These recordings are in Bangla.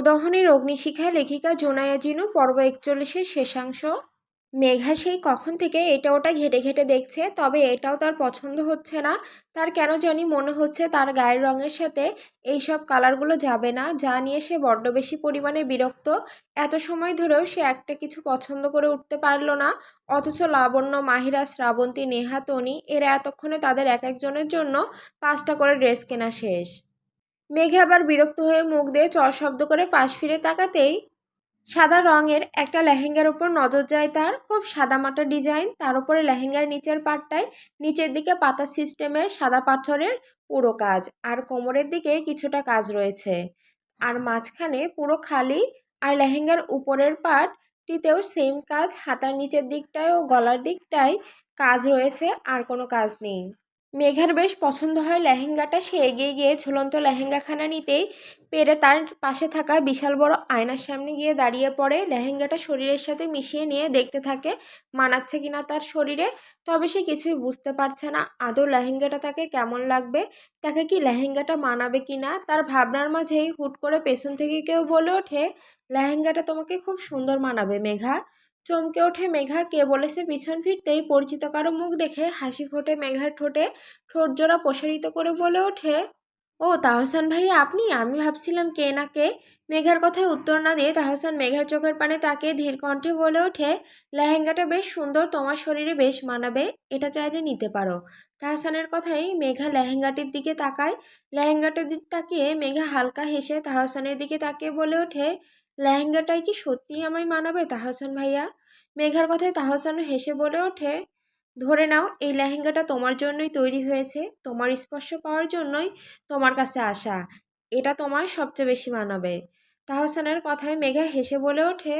দহনের অগ্নিশিখায় লেখিকা জোনায়া জিনু, পর্ব একচল্লিশের শেষাংশ। মেঘা সেই কখন থেকে এটা ওটা ঘেটে ঘেটে দেখছে, তবে এটাও তার পছন্দ হচ্ছে না। তার কেন জানি মনে হচ্ছে তার গায়ের রঙের সাথে এই সব কালারগুলো যাবে না, যা নিয়ে সে বড্ড বেশি পরিমাণে বিরক্ত। এত সময় ধরেও সে একটা কিছু পছন্দ করে উঠতে পারল না, অথচ লাবণ্য, মাহিরা, শ্রাবন্তী, নেহা, তনি, এরা এতক্ষণে তাদের এক একজনের জন্য পাঁচটা করে ড্রেস কেনা শেষ। মেঘে আবার বিরক্ত হয়ে মুখ দিয়ে চর শব্দ করে পাশ ফিরে তাকাতেই সাদা রঙের একটা লেহেঙ্গার উপর নজর যায় তার। খুব সাদা সাদামাটা ডিজাইন, তার উপরে লেহেঙ্গার নিচের পাটটায় নিচের দিকে পাতা সিস্টেমের সাদা পাথরের পুরো কাজ, আর কোমরের দিকে কিছুটা কাজ রয়েছে। আর মাঝখানে পুরো খালি, আর লেহেঙ্গার উপরের পাটটিতেও সেম কাজ, হাতার নিচের দিকটায় ও গলার দিকটায় কাজ রয়েছে, আর কোনো কাজ নেই। মেঘার বেশ পছন্দ হয় লেহেঙ্গাটা। সে এগিয়ে গিয়ে ঝুলন্ত লেহেঙ্গাখানা নিতেই পেরে তার পাশে থাকা বিশাল বড় আয়নার সামনে গিয়ে দাঁড়িয়ে পড়ে। লেহেঙ্গাটা শরীরের সাথে মিশিয়ে নিয়ে দেখতে থাকে, মানাচ্ছে কিনা তার শরীরে। তবে সে কিছুই বুঝতে পারছে না, আদৌ লেহেঙ্গাটা তাকে কেমন লাগবে? তাকে কি লেহেঙ্গাটা মানাবে কিনা? তার ভাবনার মাঝেই হুট করে পেছন থেকে কেউ বলে ওঠে, লেহেঙ্গাটা তোমাকে খুব সুন্দর মানাবে মেঘা। চমকে ওঠে মেঘা। কে বলেছে পিছন ফিরতেই পরিচিত কারও মুখ দেখে হাসি ফোটে মেঘার ঠোঁটে, ঠোঁট জোড়া প্রসারিত করে বলে ওঠে। ও তাহসান ভাইয়া, আপনি? আমি ভাবছিলাম কে না কে। মেঘার কথায় উত্তর না দিয়ে তাহসান মেঘার চোখের পানে তাকে ধীর কণ্ঠে বলে ওঠে, লেহেঙ্গাটা বেশ সুন্দর, তোমার শরীরে বেশ মানাবে, এটা চাইলে নিতে পারো। তাহসানের কথাই মেঘা লেহেঙ্গাটির দিকে তাকায়। লেহেঙ্গাটার দিক তাকিয়ে মেঘা হালকা হেসে তাহসানের দিকে তাকিয়ে বলে ওঠে লেহেঙ্গাটাই কি সত্যিই আমায় মানাবে, তাহসান ভাইয়া? মেঘার কথায় তাহসান হেসে বলে ওঠে, ধরে নাও, এই লেহেঙ্গাটা তোমার জন্যই তৈরি হয়েছে। তোমার স্পর্শ পাওয়ার জন্যই তোমার কাছে আসা। এটা তোমার সবচেয়ে বেশি মানাবে। তাহসানের কথায় মেঘা হেসে বলে ওঠে,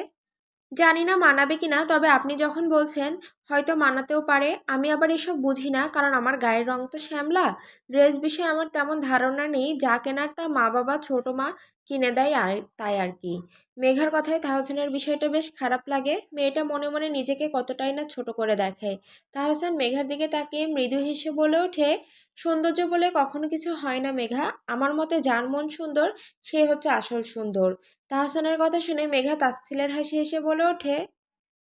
জানি না মানাবে কি না তবে আপনি যখন বলছেন হয়তো মানাতেও পারে। আমি আবার এসব বুঝি না, কারণ আমার গায়ের রং তো শ্যামলা। ড্রেস বিষয়ে আমার তেমন ধারণা নেই, যা কেনার তা মা বাবা, ছোটো মা কিনে দেয় আর তাই আর কি। মেঘার কথায় তাহসানের বিষয়টা বেশ খারাপ লাগে। মেয়েটা মনে মনে নিজেকে কতটাই না ছোট করে দেখে। তাহসান মেঘার দিকে তাকিয়ে মৃদু হেসে বলে ওঠে, সৌন্দর্য বলে কখনো কিছু হয় না মেঘা। আমার মতে যার মন সুন্দর, সে হচ্ছে আসল সুন্দর। তাহসানের কথা শুনে মেঘা তাচ্ছিলের হাসি হেসে বলে ওঠে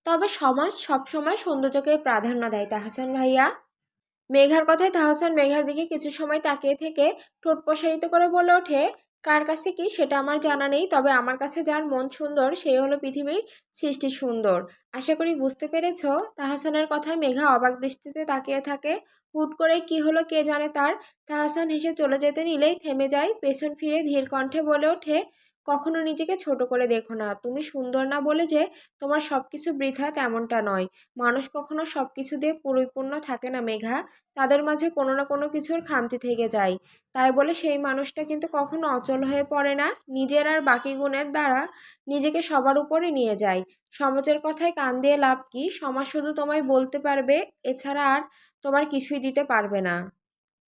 তবে সমাজ সবসময় সৌন্দর্যকে প্রাধান্য দেয় তাহসান ভাইয়া। মেঘার কথায় তাহসান মেঘার দিকে কিছু সময় তাকিয়ে থেকে ঠোঁট প্রসারিত করে বলে ওঠে, কার কাছে কি সেটা আমার জানা নেই, তবে আমার কাছে যার মন সুন্দর সেই হলো পৃথিবীর সৃষ্টি সুন্দর। আশা করি বুঝতে পেরেছ? তাহসানের কথায় মেঘা অবাক দৃষ্টিতে তাকিয়ে থাকে, হুট করে কি হলো কে জানে তার। তাহসান হেসে চলে যেতে নিলেই থেমে যায়, পেছন ফিরে ধীর কণ্ঠে বলে ওঠে কখনো নিজেকে ছোট করে দেখো না। তুমি সুন্দর না বলে যে তোমার সব কিছু বৃথা তেমনটা নয়। মানুষ কখনো সব কিছু দিয়ে পরিপূর্ণ থাকে না মেঘা। তাদের মাঝে কোনো না কোনো কিছুর খামতি থেকে যায়। তাই বলে সেই মানুষটা কিন্তু কখনো অচল হয়ে পড়ে না। নিজের আর বাকি গুণের দ্বারা নিজেকে সবার উপরে নিয়ে যায়। সমাজের কথায় কান দিয়ে লাভ কি? সমাজ শুধু তোমায় বলতে পারবে, এছাড়া আর তোমার কিছুই দিতে পারবে না।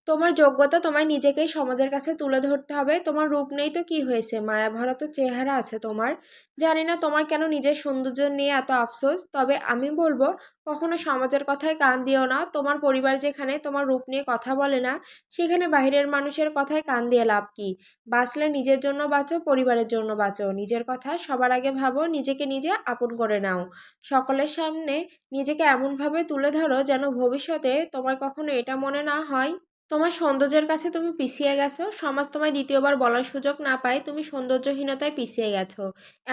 তোমার যোগ্যতা তোমায় নিজেকেই সমাজের কাছে তুলে ধরতে হবে। তোমার রূপ নেই তো কি হয়েছে? মায়াভরা তো চেহারা আছে তোমার। জানি না তোমার কেন নিজের সৌন্দর্য নিয়ে এত আফসোস। তবে আমি বলব, কখনো সমাজের কথায় কান দিও না। তোমার পরিবার যেখানে তোমার রূপ নিয়ে কথা বলে না, সেখানে বাইরের মানুষের কথায় কান দিয়ে লাভ কি? বাঁচলে নিজের জন্য বাঁচো, পরিবারের জন্য বাঁচো। নিজের কথা সবার আগে ভাবো, নিজেকে নিজে আপন করে নাও। সকলের সামনে নিজেকে এমনভাবে তুলে ধরো যেন ভবিষ্যতে তোমার কখনো এটা মনে না হয়। তোমার সৌন্দর্যের কাছে তুমি পিছিয়ে গেছো, সমাজ তোমায় দ্বিতীয়বার বলার সুযোগ না পায়, তুমি সৌন্দর্যহীনতায় পিছিয়ে গেছো।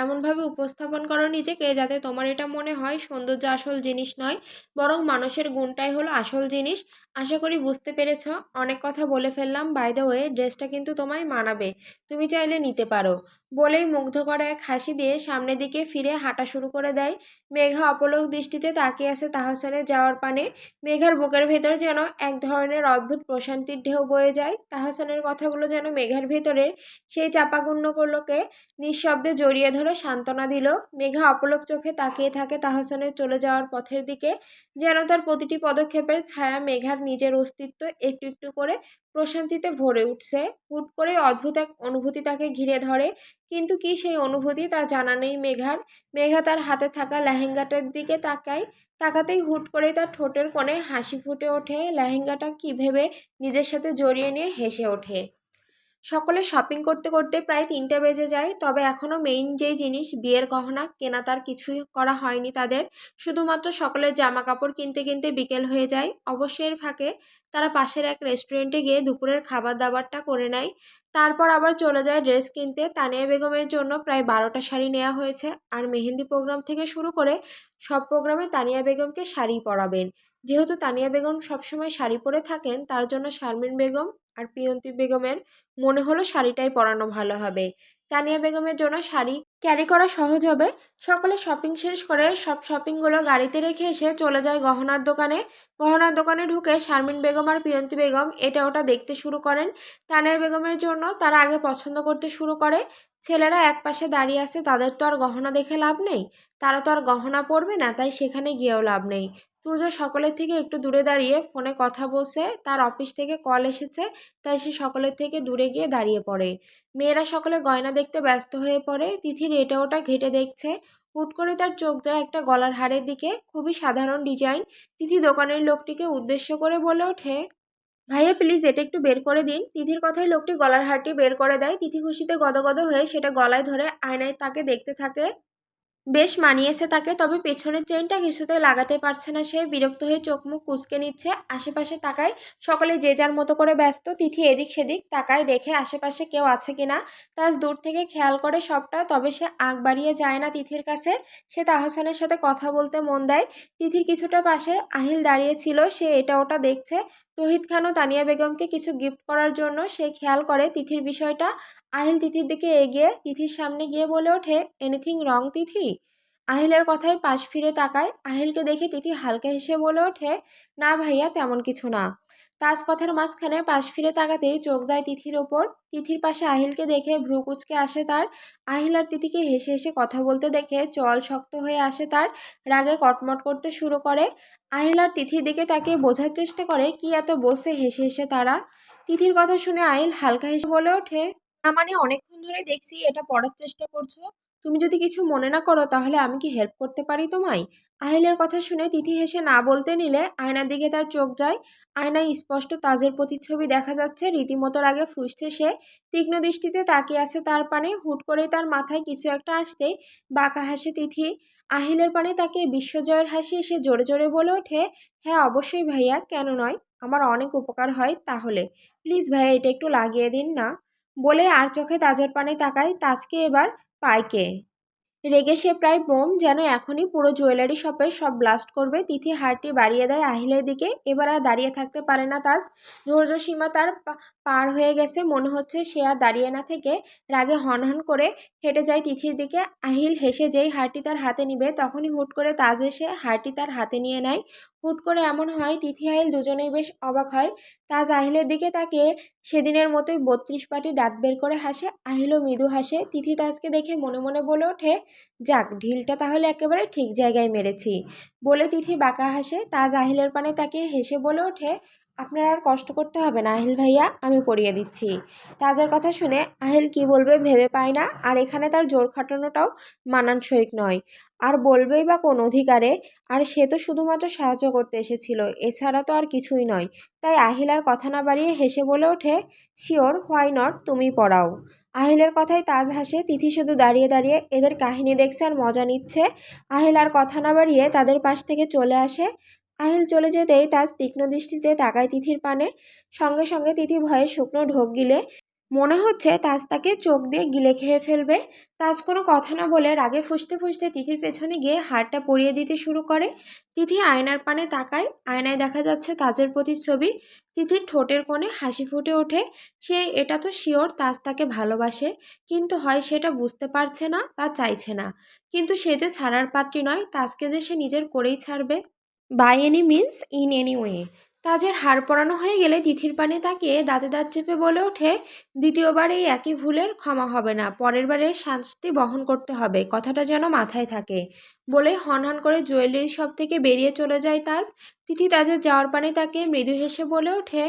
এমনভাবে উপস্থাপন করো নিজেকে যাতে তোমার এটা মনে হয় সৌন্দর্য আসল জিনিস নয়, বরং মানুষের গুণটাই হলো আসল জিনিস। আশা করি বুঝতে পেরেছ। অনেক কথা বলে ফেললাম। বাই দ্য ওয়ে ড্রেসটা কিন্তু তোমায় মানাবে। তুমি চাইলে নিতে পারো। বলেই মুগ্ধ করা এক হাসি দিয়ে সামনের দিকে ফিরে হাঁটা শুরু করে দেয়। মেঘা অপলক দৃষ্টিতে তাকিয়ে আছে তাহসানের যাওয়ার পানে। মেঘার বুকের ভেতর যেন এক ধরনের অদ্ভুত প্রশান্তির ঢেউ বয়ে যায়। তাহসানের কথাগুলো যেন মেঘার ভেতরের সেই চাপাগুণ্যগুলোকে নিঃশব্দে জড়িয়ে ধরে সান্ত্বনা দিল। মেঘা অপলক চোখে তাকিয়ে থাকে তাহসানের চলে যাওয়ার পথের দিকে। যেন তার প্রতিটি পদক্ষেপের ছায়া মেঘার নিজের অস্তিত্ব একটু একটু করে প্রশান্তিতে ভরে উঠছে। হুট করে অদ্ভুত এক অনুভূতি তাকে ঘিরে ধরে। কিন্তু কি সেই অনুভূতি তা জানা নেই মেঘার। মেঘা তার হাতে থাকা লেহেঙ্গাটার দিকে তাকায়। তাকাতেই হুট করেই তার ঠোঁটের কোণে হাসি ফুটে ওঠে। লেহেঙ্গাটা কি ভেবে নিজের সাথে জড়িয়ে নিয়ে হেসে ওঠে। সকলে শপিং করতে করতে প্রায় তিনটে বেজে যায়। তবে এখনও মেইন যেই জিনিস, বিয়ের গহনা, কেনা তার কিছুই করা হয়নি তাদের। শুধুমাত্র সকলের জামা কাপড় কিনতে কিনতে বিকেল হয়ে যায়। অবশ্যই ফাঁকে তারা পাশের এক রেস্টুরেন্টে গিয়ে দুপুরের খাবার দাবারটা করে নেয়। তারপর আবার চলে যায় ড্রেস কিনতে। তানিয়া বেগমের জন্য প্রায় বারোটা শাড়ি নেওয়া হয়েছে। আর মেহেন্দি প্রোগ্রাম থেকে শুরু করে সব প্রোগ্রামে তানিয়া বেগমকে শাড়ি পরাবেন। যেহেতু তানিয়া বেগম সবসময় শাড়ি পরে থাকেন, তার জন্য শারমিন বেগম আর পিয়ন্তি বেগমের মনে হলো শাড়িটাই পরানো ভালো হবে। তানিয়া বেগমের জন্য শাড়ি ক্যারি করা সহজ হবে। সকলে শপিং শেষ করে সব শপিংগুলো গাড়িতে রেখে এসে চলে যায় গহনার দোকানে। গহনার দোকানে ঢুকে শারমিন বেগম আর পিয়ন্তি বেগম এটা ওটা দেখতে শুরু করেন। তানিয়া বেগমের জন্য তারা আগে পছন্দ করতে শুরু করে। ছেলেরা এক পাশে দাঁড়িয়ে আছে, তাদের তো আর গহনা দেখে লাভ নেই। তারা তো আর গহনা পরবে না, তাই সেখানে গিয়েও লাভ নেই। সূর্য সকলের থেকে একটু দূরে দাঁড়িয়ে ফোনে কথা বলছে। তার অফিস থেকে কল এসেছে, তাই সে সকলের থেকে দূরে গিয়ে দাঁড়িয়ে পড়ে। মেয়েরা সকলে গয়না দেখতে ব্যস্ত হয়ে পড়ে। তিথির এটা ওটা ঘেটে দেখছে। হুট করে তার চোখ যায় একটা গলার হারের দিকে। খুবই সাধারণ ডিজাইন। তিথি দোকানের লোকটিকে উদ্দেশ্য করে বলে ওঠে, ভাইয়া প্লিজ এটা একটু বের করে দিন। তিথির কথায় লোকটি গলার হারটি বের করে দেয়। তিথি খুশিতে গদগদ হয়ে সেটা গলায় ধরে আয়নায় তাকে দেখতে থাকে। বেশ মানিয়েছে তাকে, তবে পেছনের চেনটা কিছুতে লাগাতে পারছে না। সে বিরক্ত হয়ে চোখ মুখ কুচকে নিচ্ছে। আশেপাশে তাকায় সকলে যে যার মতো করে ব্যস্ত, তিথি এদিক সেদিক তাকায় দেখে আশেপাশে কেউ আছে কিনা। তাজ দূর থেকে খেয়াল করে সবটা, তবে সে আগ বাড়িয়ে যায় না তিথির কাছে। সে তাহসানের সাথে কথা বলতে মন দেয়। তিথির কিছুটা পাশে আহিল দাঁড়িয়ে ছিল, সে এটা ওটা দেখছে। তহিদ খানও তানিয়া বেগমকে কিছু গিফট করার জন্য সে খেয়াল করে তিথির বিষয়টা। আহিল তিথির দিকে এগিয়ে তিথির সামনে গিয়ে বলে ওঠে, এনিথিং রং তিথি? আহিলের কথায় পাশ ফিরে তাকায়। আহিলকে দেখে তিথি হালকা হেসে বলে ওঠে, না ভাইয়া, তেমন কিছু না। তাজ কথার মাঝখানে পাশ ফিরে তাকাতেই চোখ যায় তিথির ওপর। তিথির পাশে আহিলকে দেখে ভ্রু কুচকে আসে তার। আহিল আর তিথিকে হেসে হেসে কথা বলতে দেখে চল শক্ত হয়ে আসে তার। রাগে কটমট করতে শুরু করে। আহিল আর তিথির দিকে তাকে বোঝার চেষ্টা করে কি এত বসে হেসে হেসে তারা। তিথির কথা শুনে আহিল হালকা হেসে বলে ওঠে না মানে অনেকক্ষণ ধরে দেখছি এটা পড়ার চেষ্টা করছ? তুমি যদি কিছু মনে না করো, তাহলে আমি কি হেল্প করতে পারি তোমায়? আহিলের কথা শুনে তিথি হেসে না বলতে নিলে আয়নার দিকে তার চোখ যায়। আয়নায় স্পষ্ট তাজের প্রতিচ্ছবি দেখা যাচ্ছে। রীতিমতো আগে ফুসছে সে। তীক্ষ্ণ দৃষ্টিতে তাকিয়ে আছে তার পানে। হুট করে তার মাথায় কিছু একটা আসতেই বাঁকা হাসে তিথি। আহিলের পানে তাকে বিশ্বজয়ের হাসি এসে জোরে জোরে বলে ওঠে। হ্যাঁ অবশ্যই ভাইয়া, কেন নয়? আমার অনেক উপকার হয় তাহলে। প্লিজ ভাইয়া, এটা একটু লাগিয়ে দিন না। বলে আর চোখে তাজের পানে তাকায়। তাজকে এবার পায়কে রেগে সে প্রায় বোম যেন এখনই পুরো জুয়েলারি শপের সব ব্লাস্ট করবে। তিথি হারটি বাড়িয়ে দেয় আহিলের দিকে। এবার আর দাঁড়িয়ে থাকতে পারে না তাজ ধৈর্য সীমা তার পার হয়ে গেছে। মনে হচ্ছে সে আর দাঁড়িয়ে না থেকে রাগে হন হন করে হেঁটে যায় তিথির দিকে। আহিল হেসে যেই হারটি তার হাতে নিবে, তখনই হুট করে তাজ এসে হারটি তার হাতে নিয়ে নেয়। হুট করে এমন হয়, তিথি আহিল দুজনেই বেশ অবাক হয়। তাজ আহিলের দিকে তাকে সেদিনের মতোই বত্রিশ পাটি দাঁত বের করে হাসে। আহিলও মৃদু হাসে। তিথি তাজকে দেখে মনে মনে বলে ওঠে, যাক, ঢিলটা তাহলে একেবারে ঠিক জায়গায় মেরেছি। বলে তিথি বাঁকা হাসে। তাজ আহিলের পানে তাকে হেসে বলে ওঠে আপনার আর কষ্ট করতে হবে না, আহিল ভাইয়া, আমি পড়িয়ে দিচ্ছি। তাজার কথা শুনে আহিল কি বলবে ভেবে পায় না, আর এখানে তার জোর খাটানোটাও মানানসইক নয়। আর বলবেই বা কোন অধিকারে, আর সে তো শুধুমাত্র সাহায্য করতে এসেছিল, এছাড়া তো আর কিছুই নয়। তাই আহিল আর কথা না বাড়িয়ে হেসে বলে ওঠে, শিওর, হোয়াই নট, তুমি পড়াও। আহিলের কথায় তাজ হাসে, তিথি শুধু দাঁড়িয়ে দাঁড়িয়ে এদের কাহিনী দেখছে আর মজা নিচ্ছে। আহিল আর কথা না বাড়িয়ে তাদের পাশ থেকে চলে আসে আহিল চলে যেতেই তাজ তীক্ষ্ণ দৃষ্টিতে তাকায় তিথির পানে। সঙ্গে সঙ্গে তিথি ভয়ে শুকনো ঢোক গিলে। মনে হচ্ছে তাজ তাকে চোখ দিয়ে গিলে খেয়ে ফেলবে। তাজ কোনো কথা না বলে রাগে ফুসতে ফুসতে তিথির পেছনে গিয়ে হাড়টা পরিয়ে দিতে শুরু করে। তিথি আয়নার পানে তাকায়। আয়নায় দেখা যাচ্ছে তাজের প্রতিচ্ছবি। তিথির ঠোঁটের কোণে হাসি ফুটে ওঠে। সে এটা তো শিওর তাজ তাকে ভালোবাসে। কিন্তু হয় সেটা বুঝতে পারছে না বা চাইছে না। কিন্তু সে যে ছাড়ার পাত্রী নয়, তাজকে যে সে নিজের করেই ছাড়বে। By any means in any way তাজের হার পরানো হয়ে গেলে তিথির পানে তাকে দাঁতে দাঁত চেপে বলে ওঠে, দ্বিতীয়বার এই একই ভুলের ক্ষমা হবে না, পরের বারে শাস্তি বহন করতে হবে, কথাটা যেন মাথায় থাকে। বলে হনহন করে জুয়েলারি শপ থেকে বেরিয়ে চলে যায় তাজ। তিথি তাজের যাওয়ার পানে তাকে মৃদু হেসে বলে ওঠে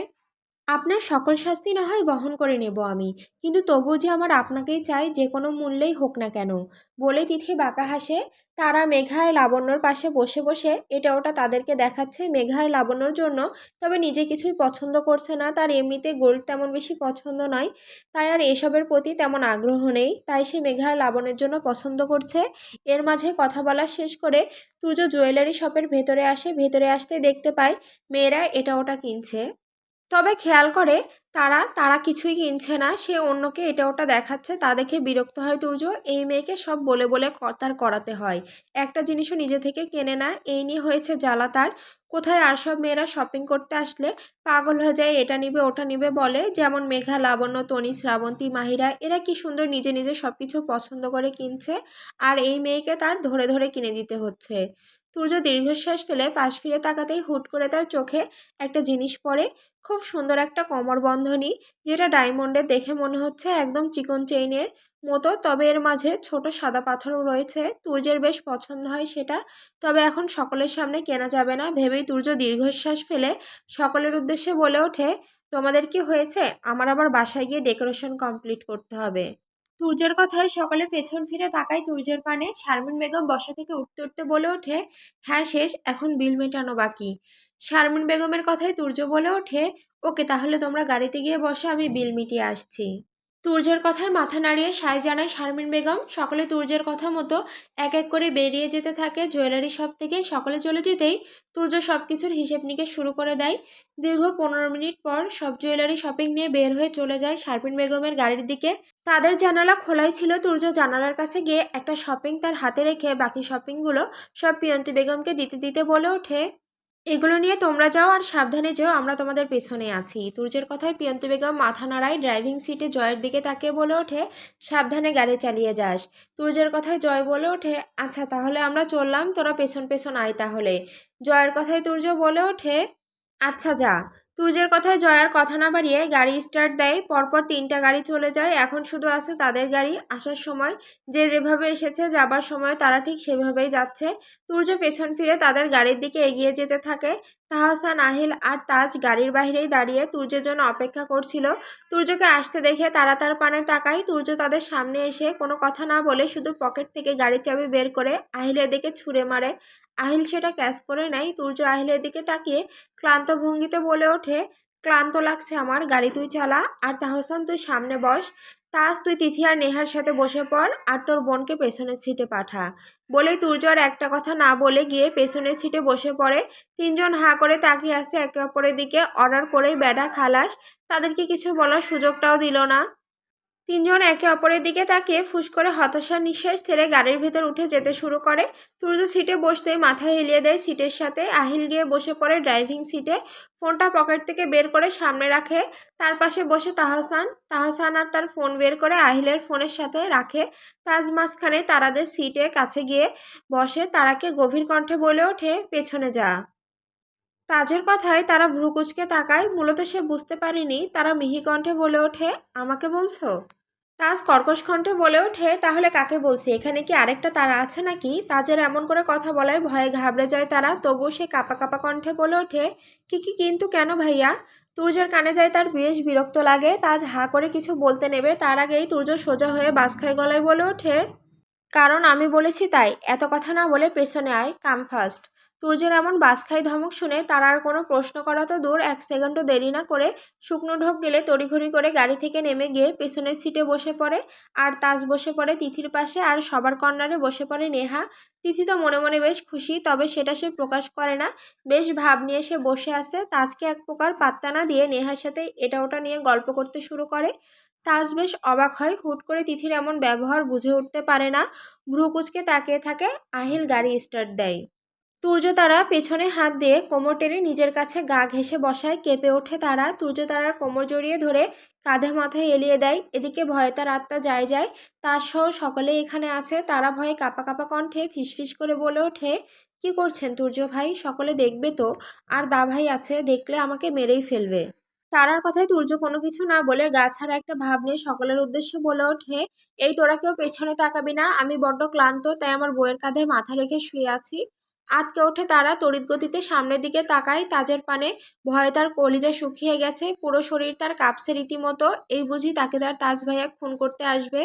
আপনার সকল শাস্তি না হয় বহন করে নেব আমি। কিন্তু তবু যে আমার আপনাকেই চাই, যে কোনো মূল্যেই হোক না কেন। বলে তিথি বাঁকা হাসে। তারা মেঘার লাবণ্যর পাশে বসে বসে এটা ওটা তাদেরকে দেখাচ্ছে। মেঘার লাবণ্যর জন্য তবে নিজে কিছুই পছন্দ করছে না। তার এমনিতে গোল্ড তেমন বেশি পছন্দ নয়। তাই আর এসবের প্রতি তেমন আগ্রহ নেই। তাই সে মেঘার লাবণের জন্য পছন্দ করছে। এর মাঝে কথা বলা শেষ করে তুর্য জুয়েলারি শপের ভেতরে আসে। ভেতরে আসতে দেখতে পায়, মেয়েরা এটা ওটা কিনছে। তবে খেয়াল করে, তারা তারা কিছুই কিনছে না। সে অন্যকে এটা ওটা দেখাচ্ছে, তা দেখে বিরক্ত হয় তুর্য। এই মেয়েকে সব বলে বলে তার করাতে হয়। একটা জিনিসও নিজে থেকে কেনে না। এই নিয়ে হয়েছে জ্বালা তার। কোথায় আর সব মেয়েরা শপিং করতে আসলে? পাগল হয়ে যায়, এটা নিবে, ওটা নিবে বলে। যেমন মেঘা, লাবণ্য, তনি, শ্রাবন্তী, মাহিরা, এরা কি সুন্দর নিজে নিজে সব কিছু পছন্দ করে কিনছে। আর এই মেয়েকে তার ধরে ধরে কিনে দিতে হচ্ছে। তুর্য দীর্ঘশ্বাস ফেলে পাশ ফিরে তাকাতেই হুট করে তার চোখে একটা জিনিস পড়ে। খুব সুন্দর একটা কোমরবন্ধনী যেটা ডায়মন্ডের দেখে মনে হচ্ছে একদম চিকন চেইনের মতো। তবে এর মাঝে ছোট সাদা পাথরও রয়েছে। তুর্যের বেশ পছন্দ হয় সেটা। তবে এখন সকলের সামনে কেনা যাবে না। ভেবেই তুর্য দীর্ঘশ্বাস ফেলে সকলের উদ্দেশ্যে বলে ওঠে, তোমাদের কি হয়েছে? আমার আবার বাসায় গিয়ে ডেকোরেশন কমপ্লিট করতে হবে। তুর্যের কথায় সকালে পেছন ফিরে তাকায় তুর্যের পানে। শারমিন বেগম বসা থেকে উঠতে উঠতে বলে ওঠে হ্যাঁ শেষ। এখন বিল মেটানো বাকি। শারমিন বেগমের কথায় তুর্য বলে ওঠে, ওকে, তাহলে তোমরা গাড়িতে গিয়ে বসো, আমি বিল মিটিয়ে আসছি। তুর্যের কথায় মাথা নাড়িয়ে সায় জানায় শারমিন বেগম, সকলে তুর্যের কথা মতো এক এক করে বেরিয়ে যেতে থাকে, জুয়েলারি শপ থেকে সকলে চলে যেতেই তুর্য সব কিছুর হিসেব নিকেশ শুরু করে দেয়। দীর্ঘ পনেরো মিনিট পর সব জুয়েলারি শপিং নিয়ে বের হয়ে চলে যায় শারমিন বেগমের গাড়ির দিকে। তাদের জানালা খোলাই ছিল, তুর্য জানালার কাছে গিয়ে একটা শপিং তার হাতে রেখে বাকি শপিংগুলো সব পিয়ন্তি বেগমকে দিতে দিতে বলে ওঠে। এগুলো নিয়ে তোমরা যাও আর সাবধানে যেও, আমরা তোমাদের পেছনে আছি। তুর্যের কথায় পিয়ন্ত বেগম মাথা নাড়ায় ড্রাইভিং সিটে জয়ের দিকে তাকিয়ে বলে ওঠে, সাবধানে গাড়ি চালিয়ে যাস। তুর্যের কথায় জয় বলে ওঠে আচ্ছা তাহলে আমরা চললাম, তোরা পেছন পেছন আয় তাহলে। জয়ের কথায় তুর্য বলে ওঠে আচ্ছা যা। তুর্যের কথায় জয়ার কথা না বাড়িয়ে গাড়ি স্টার্ট দেয়, পরপর তিনটা গাড়ি চলে যায়। এখন শুধু আছে তাদের গাড়ি। আসার সময় যে যেভাবে এসেছে, যাবার সময় তারা ঠিক সেভাবেই যাচ্ছে। সূর্য পেছন ফিরে তাদের গাড়ির দিকে এগিয়ে যেতে থাকে। তাহসান, আহিল আর তাজ গাড়ির বাইরেই দাঁড়িয়ে তুর্যের জন্য অপেক্ষা করছিল। তুর্যকে আসতে দেখে তারা তার পানে তাকায়। তুর্য তাদের সামনে এসে কোনো কথা না বলে শুধু পকেট থেকে গাড়ির চাবি বের করে আহিলের দিকে ছুঁড়ে মারে। আহিল সেটা ক্যাচ করে নেয়। তুর্য আহিলের দিকে তাকিয়ে ক্লান্ত ভঙ্গিতে বলে ওঠে, ক্লান্ত লাগছে আমার, গাড়ি তুই চালা, আর তাহসান তুই সামনে বস। তাস, তুই তিথি আর নেহার সাথে বসে পড়, আর তোর বোনকে পেছনের সিটে পাঠা। বলেই তুর্য আর একটা কথা না বলে গিয়ে পেছনের সিটে বসে পড়ে। তিনজন হাঁ করে তাকিয়ে আসছে একে অপরের দিকে, অর্ডার করেই বেডা খালাস। তাদেরকে কিছু বলার সুযোগটাও দিল না। তিনজন একে অপরের দিকে তাকিয়ে ফুস করে হতাশার নিঃশ্বাস ছেড়ে গাড়ির ভেতর উঠে যেতে শুরু করে। তুর্য সিটে বসতেই মাথা হেলিয়ে দেয় সিটের সাথে। আহিল গিয়ে বসে পড়ে ড্রাইভিং সিটে। ফোনটা পকেট থেকে বের করে সামনে রাখে। তার পাশে বসে তাহসান। তাহসান আর তার ফোন বের করে আহিলের ফোনের সাথে রাখে। তাজ মাঝখানে তারাদের সিটে কাছে গিয়ে বসে। তারাকে গভীর কণ্ঠে বলে ওঠে, পেছনে যা। তাজের কথায় তারা ভ্রুকুচকে তাকায়। মূলত সে বুঝতে পারেনি। তারা মিহি কণ্ঠে বলে ওঠে, আমাকে বলছো? তাজ কর্কশ কণ্ঠে বলে ওঠে, তাহলে কাকে বলছি? এখানে কি আরেকটা তারা আছে নাকি? তাজের এমন করে কথা বলায়, ভয়ে ঘাবড়ে যায় তারা। তবুও সে কাপা কাপা কণ্ঠে বলে ওঠে, কি কি, কিন্তু কেন ভাইয়া? তুর্যের কানে যায় তার বেশ বিরক্ত লাগে। তাজ হা করে কিছু বলতে নেবে। তার আগেই তুর্য সোজা হয়ে বাস খায় গলায় বলে ওঠে, কারণ আমি বলেছি তাই। এত কথা না বলে পেছনে আয়, কাম ফার্স্ট তুর্যের এমন বাসখাই ধমক শুনে তার আর কোনো প্রশ্ন করা তো দূর। এক সেকেন্ডও দেরি না করে শুকনো ঢোক গেলে তড়িঘড়ি করে গাড়ি থেকে নেমে গিয়ে পেছনের সিটে বসে পড়ে। আর তাজ বসে পড়ে তিথির পাশে আর সবার কর্নারে বসে পড়ে নেহা। তিথি তো মনে মনে বেশ খুশি, তবে সেটা সে প্রকাশ করে না। বেশ ভাব নিয়ে সে বসে আছে। তাজকে এক প্রকার পাত্তা না দিয়ে নেহার সাথে এটা ওটা নিয়ে গল্প করতে শুরু করে। তাজ বেশ অবাক হয়, হুট করে তিথির এমন ব্যবহার বুঝে উঠতে পারে না। ভ্রুকুচকে তাকিয়ে থাকে, আহিল গাড়ি স্টার্ট দেয়। তারা পেছনে হাত দিয়ে কোমর টেনে নিজের কাছে গা ঘেঁষে বসায়, কেঁপে ওঠে তারা। তারার কোমর জড়িয়ে ধরে কাঁধে মাথায় এলিয়ে দেয়। এদিকে ভয়ে তার আত্মা যায় যায়। তার সহ সকলেই এখানে আছে। তারা ভয়ে কাপা কাপা কণ্ঠে ফিসফিস করে বলে ওঠে, কি করছেন তুর্য ভাই? সকলে দেখবে তো? আর দা ভাই আছে, দেখলে আমাকে মেরেই ফেলবে। তারার কথায় তুর্য কোনো কিছু না বলে গা ছাড়া একটা ভাব নিয়ে সকলের উদ্দেশ্যে বলে ওঠে, এই তোরা কেউ পেছনে তাকাবি না। আমি বড্ড ক্লান্ত, তাই আমার বইয়ের কাঁধে মাথা রেখে শুয়ে আছি। আতকে ওঠে তারা। তড়িৎগতিতে সামনের দিকে তাকায়, তাজের পানে ভয়ে তার কলিজা শুকিয়ে গেছে, পুরো শরীর তার কাঁপছে রীতিমতো। এই বুঝি তাকে তার তাজ ভাইয়া খুন করতে আসবে।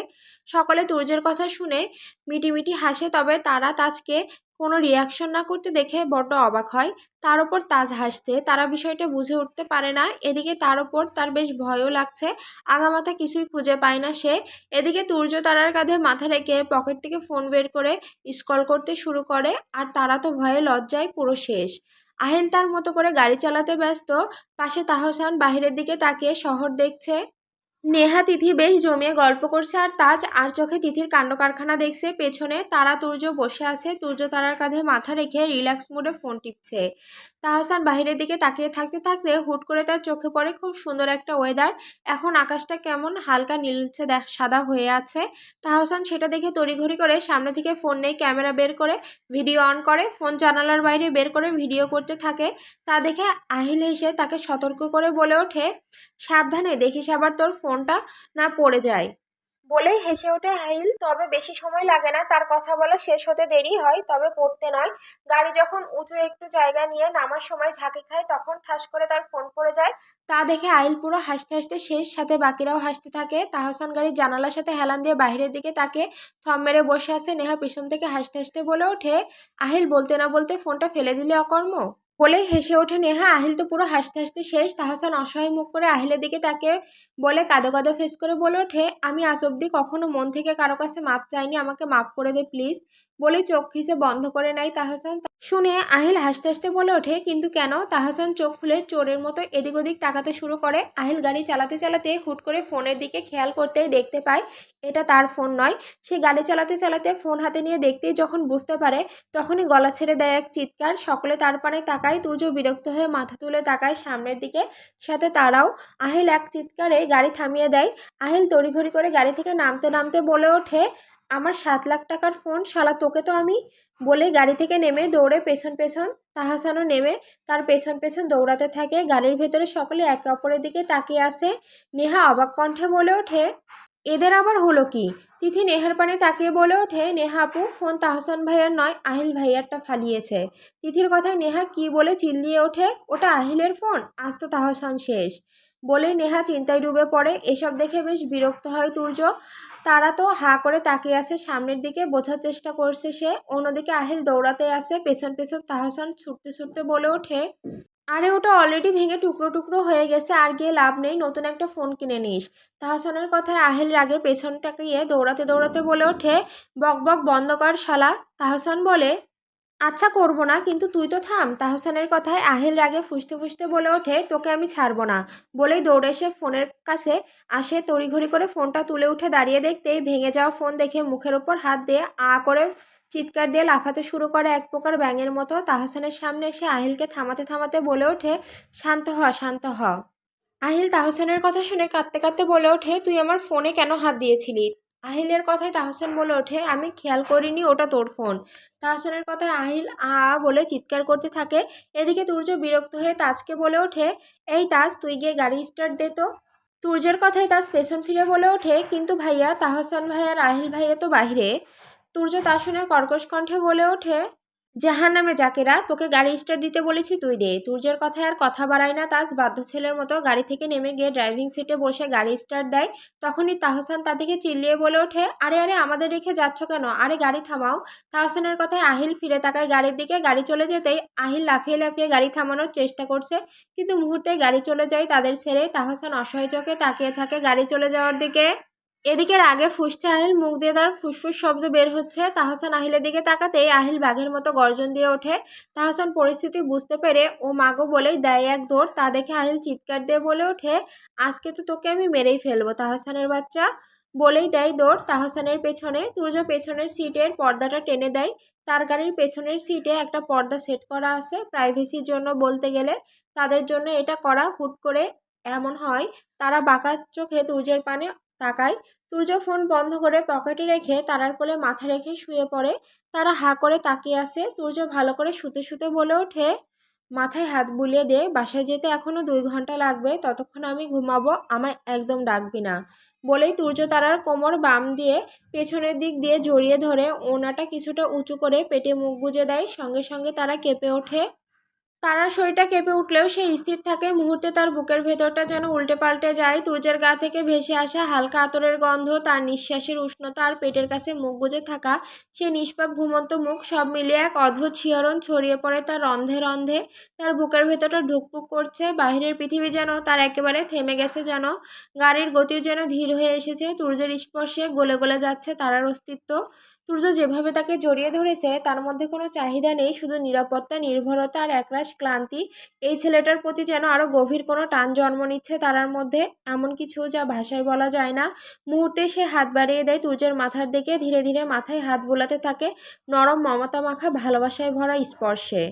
সকলে তুর্যের কথা শুনে মিটিমিটি হাসে, তবে তারা তাজকে কোনো রিয়াকশন না করতে দেখে বড্ড অবাক হয়। তার ওপর তাজ হাসতে তারা বিষয়টা বুঝে উঠতে পারে না। এদিকে তার ওপর তার বেশ ভয়ও লাগছে। আগামাথা কিছুই খুঁজে পায় না সে। এদিকে তুর্য তারার কাঁধে মাথা রেখে পকেট থেকে ফোন বের করে স্কল করতে শুরু করে। আর তারা তো ভয়ে লজ্জায় পুরো শেষ। আহিল তার মতো করে গাড়ি চালাতে ব্যস্ত। পাশে তাহসান বাহিরের দিকে তাকিয়ে শহর দেখছে। নেহা তিথি বেশ জমিয়ে গল্প করছে আর তাজ আর চোখে তিথির কাণ্ড কারখানা দেখছে। পেছনে তারা তুর্য বসে আছে। তুর্য তারার কাঁধে মাথা রেখে রিল্যাক্স মুডে ফোন টিপছে। তাহসান বাহিরের দিকে তাকিয়ে থাকতে থাকতে হুট করে তার চোখে পড়ে খুব সুন্দর একটা ওয়েদার এখন আকাশটা কেমন? হালকা নীলছে দেখ, সাদা হয়ে আছে। তাহসান সেটা দেখে তড়িঘড়ি করে সামনে থেকে ফোন নেই ক্যামেরা বের করে ভিডিও অন করে। ফোন জানালার বাইরে বের করে ভিডিও করতে থাকে। তা দেখে আহিল এসে তাকে সতর্ক করে বলে ওঠে সাবধানে দেখিস আবার তোর ফোনটা না পড়ে যায়। বলেই হেসে ওঠে হাইল। তবে বেশি সময় লাগে না, তার কথা বলা শেষ হতে দেরি হয়, তবে পড়তে নয়। গাড়ি যখন উঁচু একটু জায়গা নিয়ে নামার সময় ঝাঁকি খায়, তখন ঠাস করে তার ফোন পড়ে যায়। তা দেখে আইল পুরো হাসতে হাসতে শেষ, সাথে বাকিরাও হাসতে থাকে। তাহসান গাড়ির জানালার সাথে হেলান দিয়ে বাইরের দিকে তাকে থম মেরে বসে আছে। নেহা পিছন থেকে হাসতে হাসতে বলে ওঠে, আহিল, বলতে না বলতে ফোনটা ফেলে দিলে অকর্ম? বলেই হেসে ওঠে নেহা। আহিল তো পুরো হাসতে হাসতে শেষ। তাহসান অসহায় মুখ করে আহিলের দিকে তাকে বলে কাদো কাদো ফেস করে বলে ওঠে, আমি আজ অব্দি কখনো মন থেকে কারও কাছে মাপ চাইনি। আমাকে মাপ করে দে, প্লিজ। বলে চোখ খিসে বন্ধ করে নেয় তাহসান। শুনে আহিল হাসতে হাসতে বলে ওঠে, কিন্তু কেন? তাহসান চোখ খুলে চোরের মতো এদিক ওদিক তাকাতে শুরু করে। আহিল গাড়ি চালাতে চালাতে হুট করে ফোনের দিকে খেয়াল করতেই দেখতে পায়, এটা তার ফোন নয়। সে গাড়ি চালাতে চালাতে ফোন হাতে নিয়ে দেখতেই যখন বুঝতে পারে, তখনই গলা ছেড়ে দেয় এক চিৎকার। সকলে তার পানে তাকায় তুর্য বিরক্ত হয়ে মাথা তুলে তাকায় সামনের দিকে। সাথে তারাও, আহিল এক চিৎকারে গাড়ি থামিয়ে দেয়। আহিল তড়িঘড়ি করে গাড়ি থেকে নামতে নামতে বলে ওঠে আমার সাত লাখ টাকার ফোন, শালা তোকে তো আমি বলে গাড়ি থেকে নেমে দৌড়ে পেছন পেছন তাহাসানও নেমে তার পেছন পেছন দৌড়াতে থাকে। গাড়ির ভেতরে সকলে একে অপরের দিকে তাকিয়ে আসে। নেহা অবাক কণ্ঠে বলে ওঠে, এদের আবার হলো কি? তিথি নেহার পানে তাকিয়ে বলে ওঠে, নেহা আপু, ফোন তাহসান ভাইয়ার নয়, আহিল ভাইয়ারটা ফালিয়েছে। তিথির কথায় নেহা কি বলে চিল্লিয়ে ওঠে, ওটা আহিলের ফোন, আজ তো তাহসান শেষ। বলেই নেহা চিন্তায় ডুবে পড়ে। এসব দেখে বেশ বিরক্ত হয় তুর্য। তারা তো হা করে তাকিয়ে আছে সামনের দিকে, বোঝার চেষ্টা করছে সে। অন্যদিকে আহিল দৌড়াতে আসে, পেছন পেছন তাহসান ছুটতে ছুটতে বলে ওঠে, আরে, ওটা অলরেডি ভেঙে টুকরো টুকরো হয়ে গেছে, আর গিয়ে লাভ নেই, নতুন একটা ফোন কিনে নিস। তাহসানের কথায় আহিল রাগে পেছন তাকিয়ে দৌড়াতে দৌড়াতে বলে ওঠে, বক বক, বন্ধ কর শালা। তাহসান বলে আচ্ছা করব না। কিন্তু তুই তো থাম। তাহসানের কথায় আহিল রাগে ফুসতে ফুসতে বলে ওঠে, তোকে আমি ছাড়বো না। বলেই দৌড়ে এসে ফোনের কাছে আসে, তড়িঘড়ি করে ফোনটা তুলে উঠে দাঁড়িয়ে দেখতেই ভেঙে যাওয়া ফোন দেখে মুখের ওপর হাত দিয়ে আ করে চিৎকার দিয়ে লাফাতে শুরু করে এক প্রকার ব্যাঙের মতো। তাহসানের সামনে এসে আহিলকে থামাতে থামাতে বলে ওঠে, শান্ত হ শান্ত হ। আহিল তাহসানের কথা শুনে কাঁদতে কাঁদতে বলে ওঠে, তুই আমার ফোনে কেন হাত দিয়েছিলি? আহিলের কথায় তাহসান বলে ওঠে, আমি খেয়াল করিনি ওটা তোর ফোন। তাহসানের কথায় আহিল আ বলে চিৎকার করতে থাকে। এদিকে তুর্য বিরক্ত হয়ে তাজকে বলে ওঠে, এই তাজ, তুই গিয়ে গাড়ি স্টার্ট দে তো। তুর্যের কথায় তাজ পেছন ফিরে বলে ওঠে, কিন্তু ভাইয়া, তাহসান ভাইয়া আর আহিল ভাইয়া তো বাহিরে। তুর্য তা শুনে কর্কশ কণ্ঠে বলে ওঠে জাহান নামে জাকেরা তোকে গাড়ি স্টার্ট দিতে বলেছি তুই দে। তুর্যের কথায় আর কথা বাড়ায় না তাজ বাধ্য ছেলের মতো গাড়ি থেকে নেমে গিয়ে ড্রাইভিং সিটে বসে গাড়ি স্টার্ট দেয়। তখনই তাহসান তা থেকে চিল্লিয়ে বলে ওঠে, আরে আরে, আমাদের রেখে যাচ্ছ কেন? আরে, গাড়ি থামাও। তাহসানের কথায় আহিল ফিরে তাকায় গাড়ির দিকে। গাড়ি চলে যেতেই আহিল লাফিয়ে লাফিয়ে গাড়ি থামানোর চেষ্টা করছে। কিন্তু মুহূর্তে গাড়ি চলে যায় তাদের ছেড়ে। তাহসান অসহায় চোখে তাকিয়ে থাকে গাড়ি চলে যাওয়ার দিকে। এদিকে রাগে ফুসছে আহিল, মুখ দিয়ে তার ফুসফুস শব্দ বের হচ্ছে। তাহসান আহিলের দিকে তাকাতেই আহিল বাঘের মতো গর্জন দিয়ে ওঠে। তাহসান পরিস্থিতি বুঝতে পেরে ও মাগো বলেই দেয় এক দৌড়। তা দেখে আহিল চিৎকার দিয়ে বলে ওঠে, আজকে তো তোকে আমি মেরেই ফেলব, তাহসানের বাচ্চা। বলেই দেয় দৌড় তাহসানের পেছনে। তুর্য পেছনের সিটের পর্দাটা টেনে দেয়। তার গাড়ির পেছনের সিটে একটা পর্দা সেট করা আছে প্রাইভেসির জন্য বলতে গেলে। তাদের জন্য এটা করা হুট করে এমন হয়, তারা বাঁকা চোখে তুর্যের পানে তাকায়। তুর্য ফোন বন্ধ করে পকেটে রেখে তারার কোলে মাথা রেখে শুয়ে পড়ে। তারা হা করে তাকিয়ে আসে তুর্য ভালো করে শুতে শুতে বলে ওঠে, মাথায় হাত বুলিয়ে দে, বাসায় যেতে এখনও দুই ঘণ্টা লাগবে, ততক্ষণ আমি ঘুমাবো, আমায় একদম ডাকবি না। বলেই তুর্য তারার কোমর বাম দিয়ে পেছনের দিক দিয়ে জড়িয়ে ধরে ওনাটা কিছুটা উঁচু করে পেটে মুখ গুজে দেয়। সঙ্গে সঙ্গে তারা কেঁপে ওঠে। তারার শরীরটা কেঁপে উঠলেও সে স্থির থাকে মুহূর্তে তার বুকের ভেতরটা যেন উল্টে পাল্টে যায়। তুর্যের গা থেকে ভেসে আসা হালকা আতরের গন্ধ, তার নিঃশ্বাসের উষ্ণতা আর পেটের কাছে মুখ গুজে থাকা, সে নিষ্পাপ ঘুমন্ত মুখ সব মিলিয়ে এক অদ্ভুত শিহরণ ছড়িয়ে পড়ে তার রন্ধে রন্ধে। তার বুকের ভেতরটা ঢুকপুক করছে, বাহিরের পৃথিবী যেন তার একেবারে থেমে গেছে যেন, গাড়ির গতিও যেন ধীর হয়ে এসেছে। তুর্যের স্পর্শে গলে গলে যাচ্ছে তারার অস্তিত্ব। সূর্য যেভাবে তাকে জড়িয়ে ধরেছে, তার মধ্যে কোনো চাহিদা নেই, শুধু নিরাপত্তা, নির্ভরতা আর একরাশ ক্লান্তি। এই ছেলেটার প্রতি যেন আরও গভীর কোনো টান জন্ম নিচ্ছে তারার মধ্যে, এমন কিছু যা ভাষায় বলা যায় না। মুহূর্তে সে হাত বাড়িয়ে দেয় তুর্যের মাথার দিকে, ধীরে ধীরে মাথায় হাত বোলাতে থাকে নরম মমতা মাখা ভালোবাসায় ভরা স্পর্শে।